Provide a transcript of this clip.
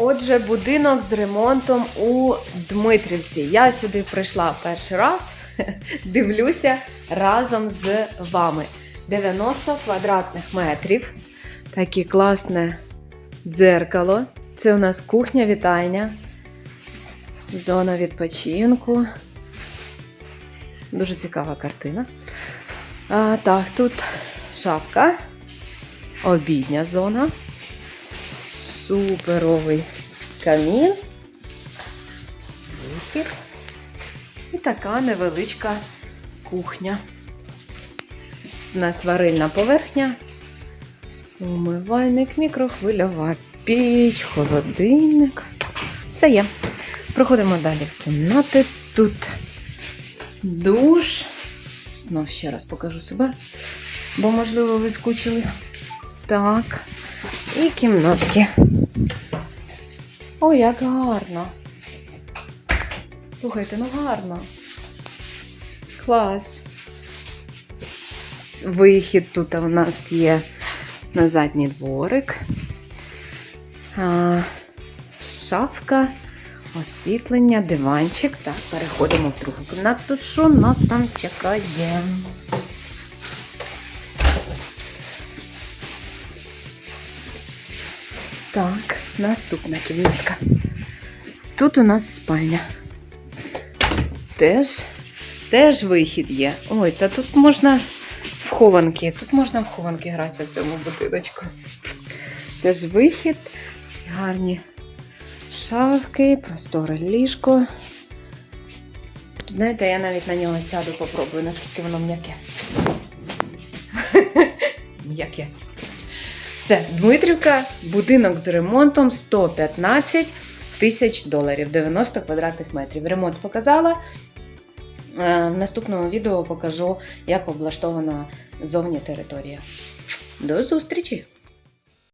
Отже, будинок з ремонтом у Дмитрівці. Я сюди прийшла перший раз, дивлюся разом з вами. 90 квадратних метрів. Таке класне дзеркало. Це у нас кухня, вітальня, зона відпочинку. Дуже цікава картина. А, так, тут шапка, обідня зона, суперовий камін, вихід і така невеличка кухня. У нас варильна поверхня, умивальник, мікрохвильова піч, холодильник. Все є. Проходимо далі в кімнати. Тут душ. Знов ще раз покажу себе, бо, можливо, ви скучили. Так. І кімнатки. О, як гарно. Слухайте, ну гарно. Клас. Вихід тут у нас є на задній дворик. А, шафка, освітлення, диванчик. Так, переходимо в другу кімнату. Що нас там чекає? Так, наступна кімнатка. Тут у нас спальня. Теж, теж вихід є. Ой, та тут можна в хованки. Тут можна в хованки гратися в цьому будиночку. Теж вихід, гарні шафки, просторе ліжко. Знаєте, я навіть на нього сяду, попробую, наскільки воно м'яке. М'яке. Все, Дмитрівка, будинок з ремонтом 115 тисяч доларів, 90 квадратних метрів. Ремонт показала. Е, В наступному відео покажу, як облаштована зовні територія. До зустрічі!